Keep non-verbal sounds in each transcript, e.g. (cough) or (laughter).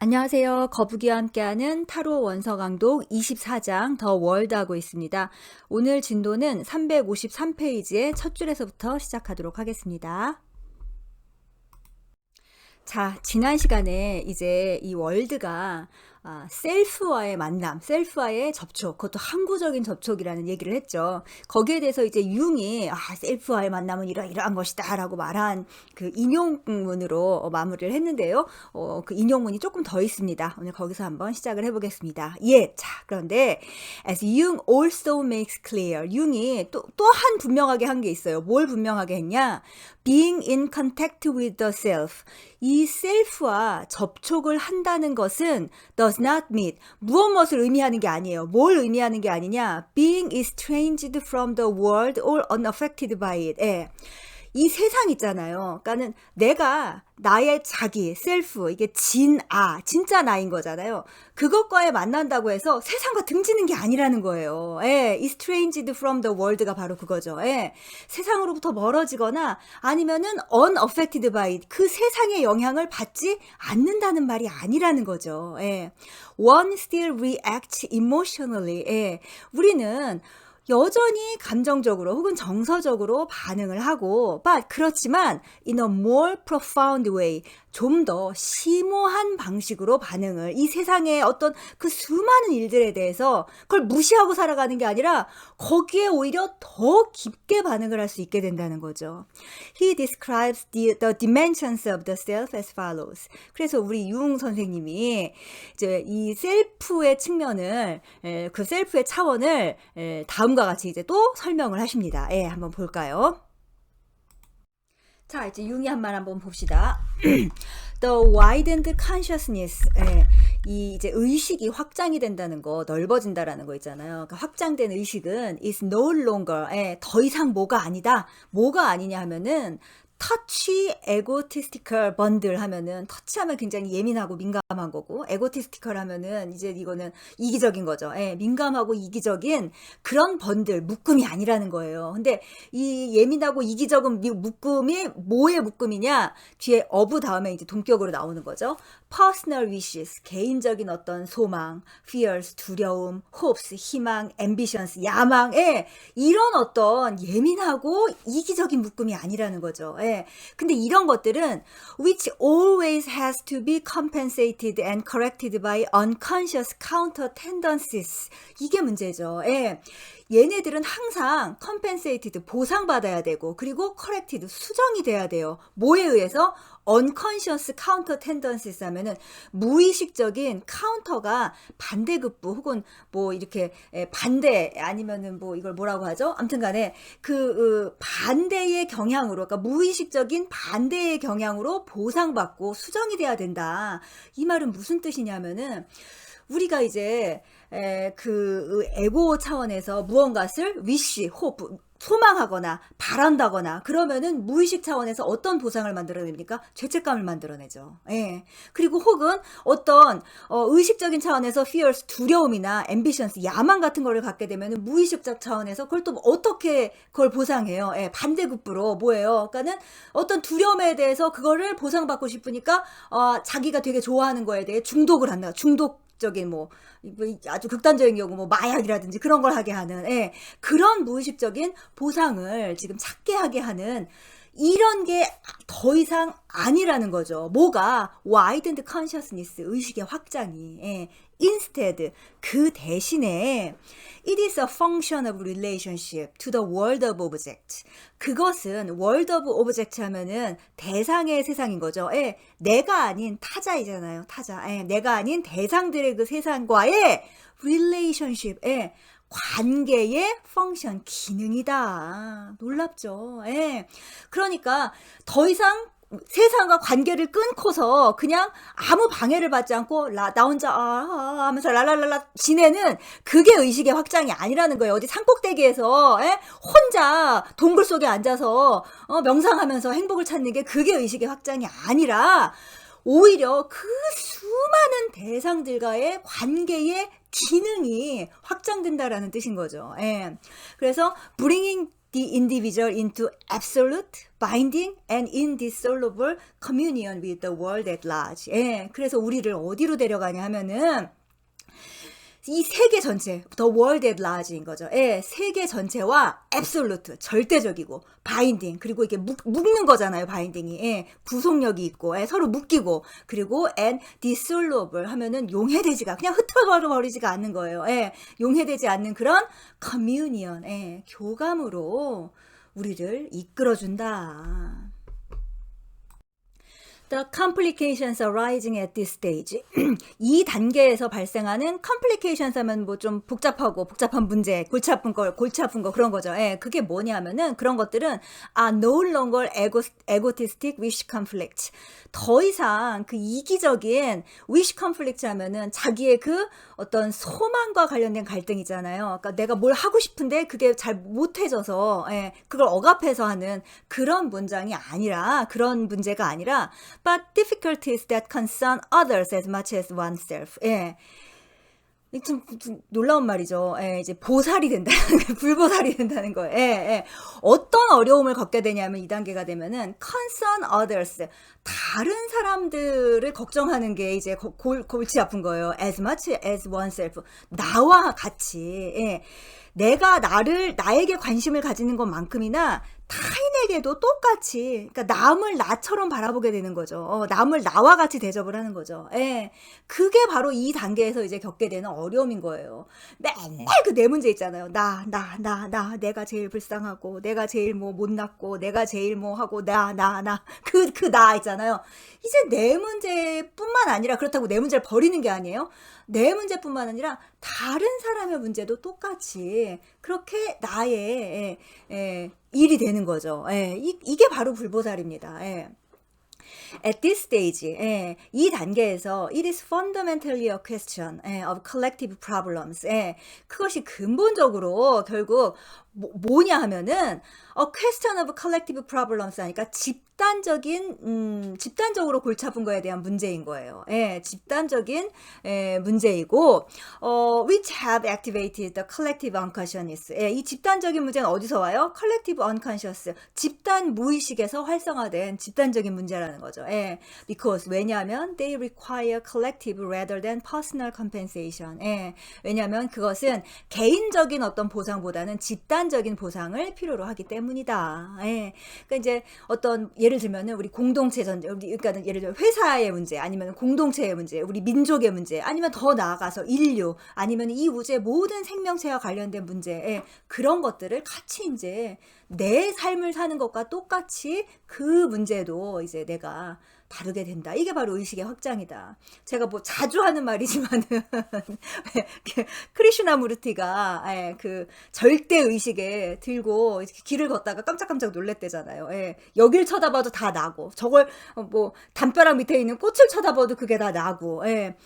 안녕하세요. 거북이와 함께하는 타로 원서 강독 24장 더 월드 하고 있습니다. 오늘 진도는 353페이지의 첫 줄에서부터 시작하도록 하겠습니다. 자, 지난 시간에 이제 이 월드가 아, 셀프와의 만남, 셀프와의 접촉, 그것도 항구적인 접촉이라는 얘기를 했죠. 거기에 대해서 이제 융이 아, 셀프와의 만남은 이러이러한 것이다라고 말한 그 인용문으로 어, 마무리를 했는데요. 어, 그 인용문이 조금 더 있습니다. 오늘 거기서 한번 시작을 해보겠습니다. 예, 자, 그런데 as Jung also makes clear, 융이 또 또 한 분명하게 한 게 있어요. 뭘 분명하게 했냐? Being in contact with the self. 이 셀프와 접촉을 한다는 것은 does not mean 무엇 무엇을 의미하는 게 아니에요. 뭘 의미하는 게 아니냐? being estranged from the world or unaffected by it. 예. 이 세상 있잖아요. 그러니까는 내가 나의 자기, 셀프, 이게 진아, 진짜 나인 거잖아요. 그것과의 만난다고 해서 세상과 등지는 게 아니라는 거예요. 예, estranged from the world가 바로 그거죠. 예, 세상으로부터 멀어지거나 아니면은 unaffected by 그 세상의 영향을 받지 않는다는 말이 아니라는 거죠. 예, one still reacts emotionally. 예, 우리는 여전히 감정적으로 혹은 정서적으로 반응을 하고, but 그렇지만 in a more profound way, 좀 더 심오한 방식으로 반응을 이 세상의 어떤 그 수많은 일들에 대해서 그걸 무시하고 살아가는 게 아니라 거기에 오히려 더 깊게 반응을 할 수 있게 된다는 거죠. He describes the, the dimensions of the self as follows. 그래서 우리 유웅 선생님이 이제 이 셀프의 측면을 에, 그 셀프의 차원을 에, 다음과 같이 이제 또 설명을 하십니다. 예, 한번 볼까요? 자, 이제 융이 한 말 한번 봅시다. (clears throat) The widened consciousness. 예, 이 이제 의식이 확장이 된다는 거, 넓어진다라는 거 있잖아요. 그러니까 확장된 의식은 is no longer. 예, 더 이상 뭐가 아니다. 뭐가 아니냐 하면은 터치 에고티스티컬 번들 하면은 터치하면 굉장히 예민하고 민감한 거고 에고티스티컬 하면은 이제 이거는 이기적인 거죠. 예, 민감하고 이기적인 그런 번들 묶음이 아니라는 거예요. 근데 이 예민하고 이기적인 묶음이 뭐의 묶음이냐? 뒤에 어부 다음에 이제 동격으로 나오는 거죠. Personal wishes 개인적인 어떤 소망, fears 두려움, hopes 희망, ambitions 야망, 예, 이런 어떤 예민하고 이기적인 묶음이 아니라는 거죠. 예. 근데 이런 것들은 which always has to be compensated and corrected by unconscious counter tendencies. 이게 문제죠. 예. 얘네들은 항상 compensated 보상받아야 되고 그리고 corrected 수정이 돼야 돼요. 뭐에 의해서 unconscious counter tendencies 하면은 무의식적인 카운터가 반대급부 혹은 뭐 이렇게 반대 아니면은 뭐 이걸 뭐라고 하죠? 아무튼 간에 그 반대의 경향으로 그러니까 무의식적인 반대의 경향으로 보상받고 수정이 돼야 된다. 이 말은 무슨 뜻이냐면은 우리가 이제 에, 그 에고 차원에서 무언가를 위시, 호프, 소망하거나 바란다거나 그러면은 무의식 차원에서 어떤 보상을 만들어냅니까? 죄책감을 만들어내죠. 예. 그리고 혹은 어떤 어, 의식적인 차원에서 fears 두려움이나 ambitions 야망 같은 거를 갖게 되면은 무의식적 차원에서 그걸 또 어떻게 그걸 보상해요? 예. 반대급부로 뭐예요? 그러니까는 어떤 두려움에 대해서 그거를 보상받고 싶으니까 어, 자기가 되게 좋아하는 거에 대해 중독을 한다. 중독 적인 뭐, 뭐 아주 극단적인 경우 뭐 마약이라든지 그런 걸 하게 하는 예, 그런 무의식적인 보상을 지금 찾게 하게 하는 이런 게 더 이상 아니라는 거죠. 뭐가 widened consciousness 의식의 확장이 예, instead 그 대신에 it is a function of relationship to the world of object. 그것은 world of object 하면은 대상의 세상인 거죠. 예, 내가 아닌 타자이잖아요. 타자. 예, 내가 아닌 대상들의 그 세상과의 relationship. 예, 관계의 펑션 기능이다. 놀랍죠. 예. 그러니까 더 이상 세상과 관계를 끊고서 그냥 아무 방해를 받지 않고 라, 나 혼자 아, 아 하면서 랄랄랄라 지내는 그게 의식의 확장이 아니라는 거예요. 어디 산꼭대기에서 에? 혼자 동굴 속에 앉아서 어, 명상하면서 행복을 찾는 게 그게 의식의 확장이 아니라 오히려 그 수많은 대상들과의 관계의 기능이 확장된다라는 뜻인 거죠. 예. 그래서 bringing the individual into absolute, binding, and indissoluble communion with the world at large. 예, 그래서 우리를 어디로 데려가냐 하면은 이 세계 전체, the world at large인 거죠. 예, 세계 전체와 absolute, 절대적이고, binding, 그리고 이게 묶, 묶는 거잖아요, binding이. 예, 구속력이 있고, 예, 서로 묶이고, 그리고 and dissoluble 하면은 용해되지가, 그냥 흩어버리지가 않는 거예요. 예, 용해되지 않는 그런 communion, 예, 교감으로 우리를 이끌어준다. The complications arising at this stage. (clears throat) 이 단계에서 발생하는 complications 하면 뭐 좀 복잡하고 복잡한 문제, 골치 아픈 거, 골치 아픈 거 그런 거죠. 예, 그게 뭐냐면은 그런 것들은 are no longer ego, egotistic wish conflict. 더 이상 그 이기적인 wish conflict 하면은 자기의 그 어떤 소망과 관련된 갈등이잖아요. 그러니까 내가 뭘 하고 싶은데 그게 잘 못해져서 예, 그걸 억압해서 하는 그런 문장이 아니라 그런 문제가 아니라 but difficulties that concern others as much as oneself. 예. 좀 놀라운 말이죠. 예, 이제 보살이 된다는 거, (laughs) 불보살이 된다는 거예요. 예, 예. 어떤 어려움을 겪게 되냐면 이 단계가 되면은 concern others 다른 사람들을 걱정하는 게 이제 고- 골, 골치 아픈 거예요. as much as oneself 나와 같이 예. 내가 나를 나에게 관심을 가지는 것만큼이나 타인에게도 똑같이 그러니까 남을 나처럼 바라보게 되는 거죠. 어, 남을 나와 같이 대접을 하는 거죠. 예. 그게 바로 이 단계에서 이제 겪게 되는 어려움인 거예요. 맨날 그 내 문제 있잖아요. 나, 나, 나, 나, 내가 제일 불쌍하고, 내가 제일 뭐 못났고, 내가 제일 뭐 하고, 나, 나, 나. 그, 그 나 있잖아요. 이제 내 문제뿐만 아니라 그렇다고 내 문제를 버리는 게 아니에요. 내 문제뿐만 아니라 다른 사람의 문제도 똑같이 그렇게 나의 예, 예, 일이 되는 거죠. 예, 이, 이게 바로 불보살입니다. 예. At this stage, 예, 이 단계에서 it is fundamentally a question 예, of collective problems. 예, 그것이 근본적으로 결국 뭐, 뭐냐 하면은 a question of collective problems 하니까 집단적인 음, 집단적으로 골치 아픈 거에 대한 문제인 거예요. 예, 집단적인 예, 문제이고 어, which have activated the collective unconsciousness. 예, 이 집단적인 문제는 어디서 와요? collective unconscious. 집단 무의식에서 활성화된 집단적인 문제라는 거죠. 예, because 왜냐하면 they require collective rather than personal compensation. 예, 왜냐하면 그것은 개인적인 어떤 보상보다는 집단 적인 보상을 필요로 하기 때문이다. 예, 그러니까 이제 어떤 예를 들면은 우리 공동체 우리 그러니까 예를 들어 회사의 문제, 아니면 공동체의 문제, 우리 민족의 문제, 아니면 더 나아가서 인류, 아니면 이 우주의 모든 생명체와 관련된 문제, 예, 그런 것들을 같이 이제 내 삶을 사는 것과 똑같이 그 문제도 이제 내가 다루게 된다. 이게 바로 의식의 확장이다. 제가 뭐 자주 하는 말이지만은 (laughs) 크리슈나 무르티가 예, 그 절대 의식에 들고 이렇게 길을 걷다가 깜짝깜짝 놀랬대잖아요. 예, 여길 쳐다봐도 다 나고 저걸 어, 뭐 담벼락 밑에 있는 꽃을 쳐다봐도 그게 다 나고 예,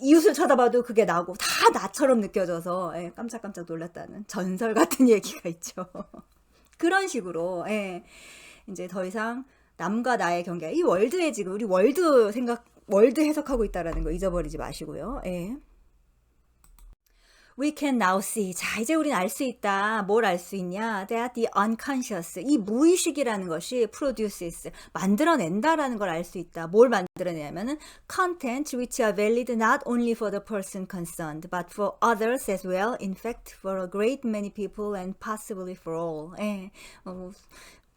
이웃을 쳐다봐도 그게 나고 다 나처럼 느껴져서 예, 깜짝깜짝 놀랐다는 전설 같은 (laughs) 얘기가 있죠. 그런 식으로 예, 이제 더 이상 남과 나의 경계 이 월드에 지금 우리 월드 생각 월드 해석하고 있다라는 거 잊어버리지 마시고요. 예. We can now see. 자, 이제 우리는 알수 있다. 뭘 알 수 있냐? That the unconscious, 이 무의식이라는 것이 produces, 만들어낸다라는 걸 알 수 있다. 뭘 만들어내냐면은 content which are valid not only for the person concerned, but for others as well. In fact, for a great many people and possibly for all. 예. 어,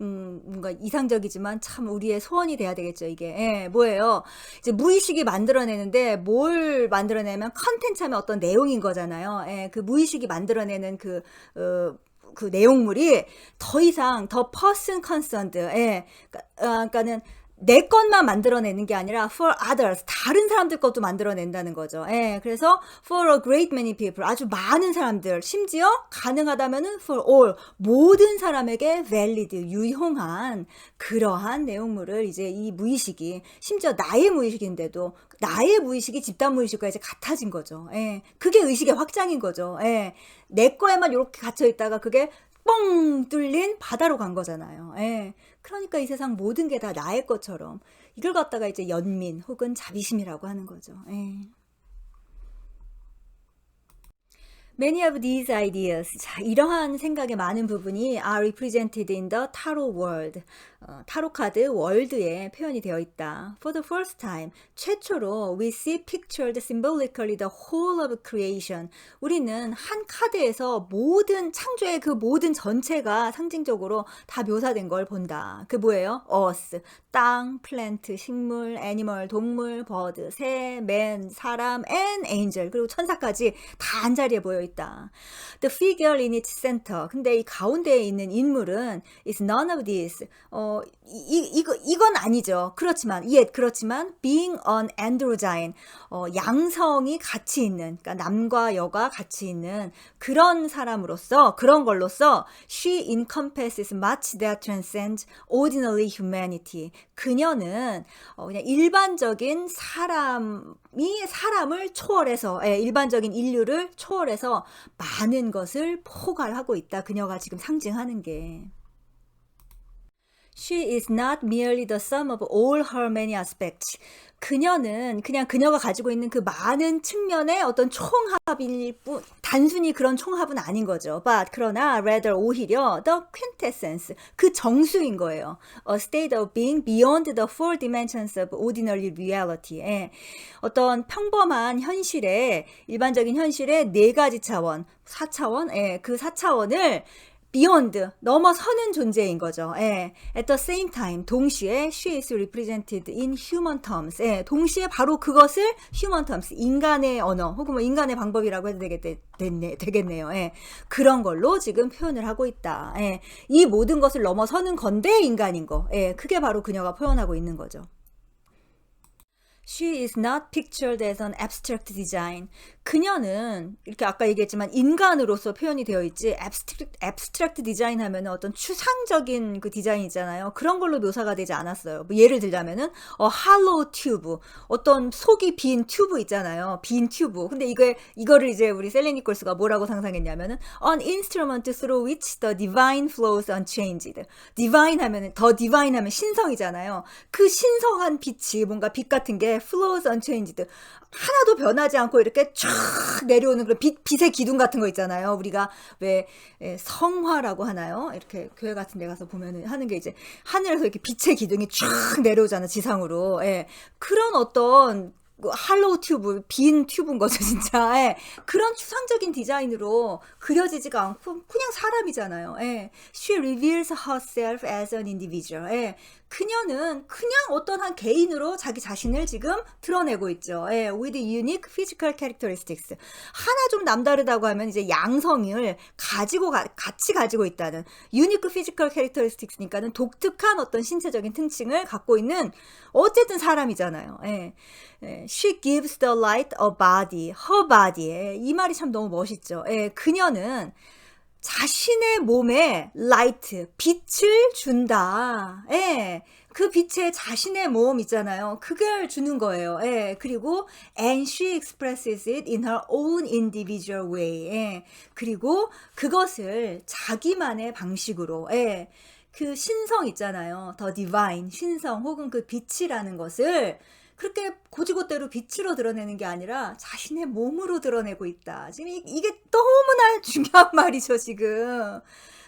음, 뭔가 이상적이지만 참 우리의 소원이 돼야 되겠죠, 이게. 예, 뭐예요? 이제 무의식이 만들어내는데 뭘 만들어내면 컨텐츠 하면 어떤 내용인 거잖아요. 예, 그 무의식이 만들어내는 그, 어, 그 내용물이 더 이상 더 person concerned, 예, 그러니까, 어, 그러니까는 내 것만 만들어내는 게 아니라 for others 다른 사람들 것도 만들어낸다는 거죠. 예, 그래서 for a great many people 아주 많은 사람들 심지어 가능하다면은 for all 모든 사람에게 valid 유용한 그러한 내용물을 이제 이 무의식이 심지어 나의 무의식인데도 나의 무의식이 집단 무의식과 이제 같아진 거죠. 예, 그게 의식의 확장인 거죠. 예, 내 거에만 이렇게 갇혀 있다가 그게 뻥 뚫린 바다로 간 거잖아요. 예. 그러니까 이 세상 모든 게 다 나의 것처럼 이걸 갖다가 이제 연민 혹은 자비심이라고 하는 거죠. 예. Many of these ideas, 자, 이러한 생각의 많은 부분이 are represented in the tarot world. 어, 타로 카드 월드에 표현이 되어 있다. For the first time, 최초로 we see pictured symbolically the whole of creation. 우리는 한 카드에서 모든 창조의 그 모든 전체가 상징적으로 다 묘사된 걸 본다. 그 뭐예요? earth, 땅, 플랜트, 식물, 애니멀, 동물, 버드, 새, 맨, 사람, and angel 그리고 천사까지 다 한 자리에 모여 있다. The figure in its center. 근데 이 가운데에 있는 인물은 is none of these. 어, 이, 이거, 이건 아니죠. 그렇지만, yet, 그렇지만, being an androgyne, 어, 양성이 같이 있는, 그러니까 남과 여가 같이 있는 그런 사람으로서, 그런 걸로서, she encompasses much that transcends ordinary humanity. 그녀는, 어, 그냥 일반적인 사람이 사람을 초월해서, 예, 일반적인 인류를 초월해서 많은 것을 포괄하고 있다. 그녀가 지금 상징하는 게. She is not merely the sum of all her many aspects. 그녀는 그냥 그녀가 가지고 있는 그 많은 측면의 어떤 총합일 뿐, 단순히 그런 총합은 아닌 거죠. But 그러나 rather 오히려 the quintessence, 그 정수인 거예요. A state of being beyond the four dimensions of ordinary reality. 예. 어떤 평범한 현실에 일반적인 현실의 네 가지 차원, 4차원, 예, 그 4차원을 beyond 넘어서는 존재인 거죠. 예. At the same time 동시에 she is represented in human terms. 예. 동시에 바로 그것을 human terms 인간의 언어 혹은 뭐 인간의 방법이라고 해도 되겠, 됐네, 되겠네요. 예. 그런 걸로 지금 표현을 하고 있다. 예. 이 모든 것을 넘어서는 건데 인간인 거. 예. 그게 바로 그녀가 표현하고 있는 거죠. She is not pictured as an abstract design. 그녀는 이렇게 아까 얘기했지만 인간으로서 표현이 되어 있지 abstract, abstract design 하면 어떤 추상적인 그 디자인이잖아요. 그런 걸로 묘사가 되지 않았어요. 뭐 예를 들자면은 어, hollow tube 어떤 속이 빈 튜브 있잖아요. 빈 튜브. 근데 이걸 이거를 이제 우리 셀레 니콜스가 뭐라고 상상했냐면은 an instrument through which the divine flows unchanged. divine 하면은 더 divine 하면 신성이잖아요. 그 신성한 빛이 뭔가 빛 같은 게 flows unchanged. 하나도 변하지 않고 이렇게 쫙 내려오는 그런 빛, 빛의 기둥 같은 거 있잖아요. 우리가 왜 예, 성화라고 하나요? 이렇게 교회 같은 데 가서 보면은 하는 게 이제 하늘에서 이렇게 빛의 기둥이 쫙 내려오잖아, 지상으로. 예. 그런 어떤 할로우 튜브, 빈 튜브인 거죠, 진짜. 예. 그런 추상적인 디자인으로 그려지지가 않고 그냥 사람이잖아요. 예. She reveals herself as an individual. 예. 그녀는 그냥 어떤 한 개인으로 자기 자신을 지금 드러내고 있죠. 예. With unique physical characteristics. 하나 좀 남다르다고 하면 이제 양성을 가지고 가, 같이 가지고 있다는 unique physical characteristics니까는 독특한 어떤 신체적인 특징을 갖고 있는 어쨌든 사람이잖아요. 예. 예. She gives the light a body, her body. 예. 이 말이 참 너무 멋있죠. 예. 그녀는 자신의 몸에 라이트, 빛을 준다. 예. 그 빛에 자신의 몸 있잖아요. 그걸 주는 거예요. 예. 그리고 and she expresses it in her own individual way. 예. 그리고 그것을 자기만의 방식으로 예. 그 신성 있잖아요. 더 디바인, 신성 혹은 그 빛이라는 것을 그렇게 고지고대로 빛으로 드러내는 게 아니라 자신의 몸으로 드러내고 있다. 지금 이 게 너무나 (laughs) 중요한 말이죠, 지금.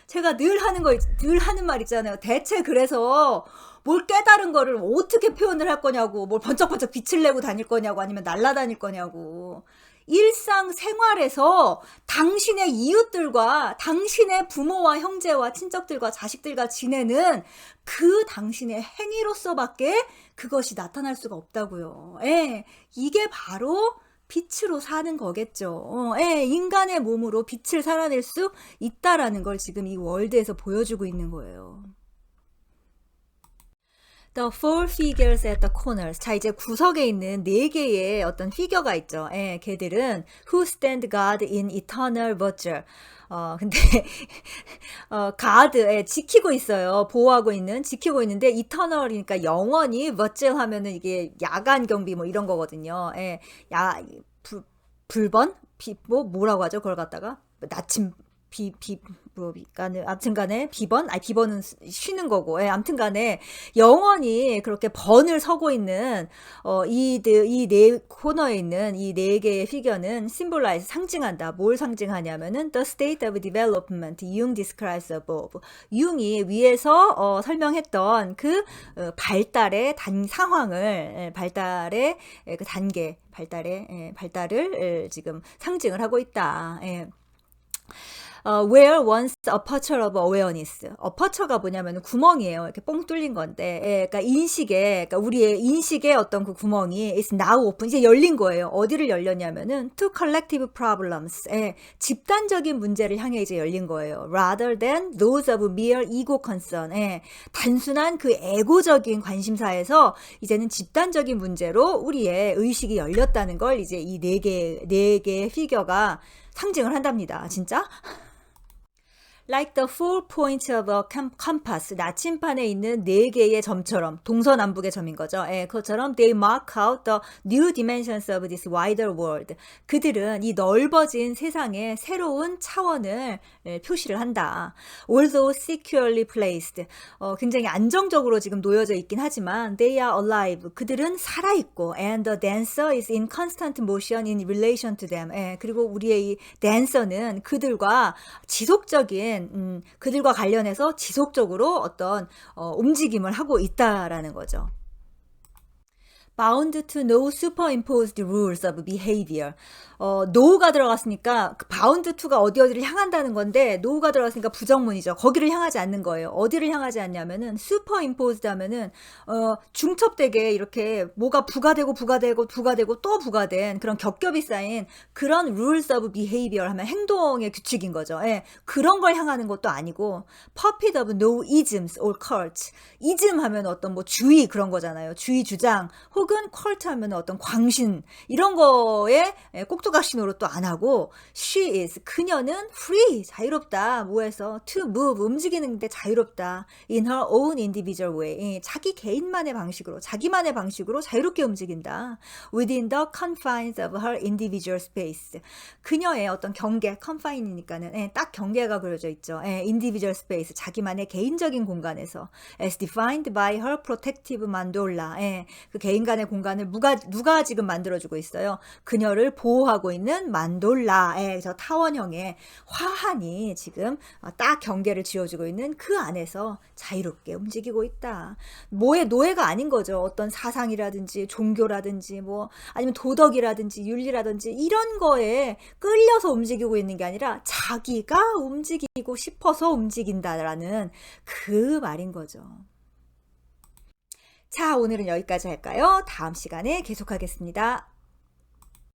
제가 늘 하는 거, 늘 하는 말 있잖아요. 대체 그래서 뭘 깨달은 거를 어떻게 표현을 할 거냐고, 뭘 번쩍번쩍 빛을 내고 다닐 거냐고, 아니면 날아다닐 거냐고. 일상 생활에서 당신의 이웃들과 당신의 부모와 형제와 친척들과 자식들과 지내는 그 당신의 행위로서밖에 그것이 나타날 수가 없다고요. 예, 이게 바로 빛으로 사는 거겠죠. 어, 예, 인간의 몸으로 빛을 살아낼 수 있다라는 걸 지금 이 월드에서 보여주고 있는 거예요. The four figures at the corners. 자, 이제 구석에 있는 네 개의 어떤 피겨가 있죠. 예, 걔들은 Who stand guard in eternal virtue. 어, 근데, (laughs) 어, 가드, 예, 지키고 있어요. 보호하고 있는, 지키고 있는데, 이터널이니까 영원히, virtue 하면은 이게 야간 경비 뭐 이런 거거든요. 예, 야, 불, 불번? 비, 뭐, 뭐라고 하죠? 그걸 갖다가? 나침, 비, 비, 뭐, 간에, 아무튼 간에, 비번? 아니, 비번은 쉬는 거고, 예, 아무튼 간에, 영원히 그렇게 번을 서고 있는, 어, 이, 이 네 코너에 있는 이 네 개의 피겨는 symbolize, 상징한다. 뭘 상징하냐면은, the state of development, Jung describes above. 융이 위에서, 어, 설명했던 그, 어, 발달의 단, 상황을, 예, 발달의 예, 그 단계, 발달의, 예, 발달을 예, 지금 상징을 하고 있다. 예. 어, where once aperture of awareness. aperture가 뭐냐면 구멍이에요. 이렇게 뽕 뚫린 건데, 예, 그러니까 인식에, 그러니까 우리의 인식의 어떤 그 구멍이 is now open. 이제 열린 거예요. 어디를 열렸냐면은 to collective problems. 예, 집단적인 문제를 향해 이제 열린 거예요. rather than those of mere ego concern. 예, 단순한 그 에고적인 관심사에서 이제는 집단적인 문제로 우리의 의식이 열렸다는 걸 이제 이 네 개, 네 개의 피겨가 상징을 한답니다. 진짜? Like the four points of a com- compass. 나침판에 있는 네 개의 점처럼 동서남북의 점인 거죠. 예, 그것처럼 they mark out the new dimensions of this wider world. 그들은 이 넓어진 세상의 새로운 차원을 예, 표시를 한다. Although securely placed. 어, 굉장히 안정적으로 지금 놓여져 있긴 하지만 they are alive. 그들은 살아 있고 and the dancer is in constant motion in relation to them. 예, 그리고 우리의 이 댄서는 그들과 지속적인 음, 그들과 관련해서 지속적으로 어떤 어, 움직임을 하고 있다라는 거죠. Bound to no superimposed rules of behavior. 어, no가 들어갔으니까 그 bound to가 어디 어디를 향한다는 건데 no가 들어갔으니까 부정문이죠. 거기를 향하지 않는 거예요. 어디를 향하지 않냐면은 superimposed 하면은 어, 중첩되게 이렇게 뭐가 부가되고 부가되고 부가되고 또 부가된 그런 겹겹이 쌓인 그런 rules of behavior 하면 행동의 규칙인 거죠. 예, 그런 걸 향하는 것도 아니고 puppet of no isms or cults. ism 하면 어떤 뭐 주의 그런 거잖아요. 주의 주장 혹은 컬트 하면 어떤 광신 이런 거에 꼭두각시 노릇도 안 하고 she is 그녀는 free 자유롭다 뭐해서 to move 움직이는데 자유롭다 in her own individual way 자기 개인만의 방식으로 자기만의 방식으로 자유롭게 움직인다 within the confines of her individual space 그녀의 어떤 경계 confine이니까는 예, 딱 경계가 그려져 있죠 예, individual space 자기만의 개인적인 공간에서 as defined by her protective mandorla 예, 그 개인 간의 공간을 누가, 누가 지금 만들어주고 있어요. 그녀를 보호하고 있는 만돌라의 저 타원형의 화환이 지금 딱 경계를 지어주고 있는 그 안에서 자유롭게 움직이고 있다. 뭐의 노예가 아닌 거죠. 어떤 사상이라든지 종교라든지 뭐 아니면 도덕이라든지 윤리라든지 이런 거에 끌려서 움직이고 있는 게 아니라 자기가 움직이고 싶어서 움직인다라는 그 말인 거죠. 자, 오늘은 여기까지 할까요? 다음 시간에 계속하겠습니다.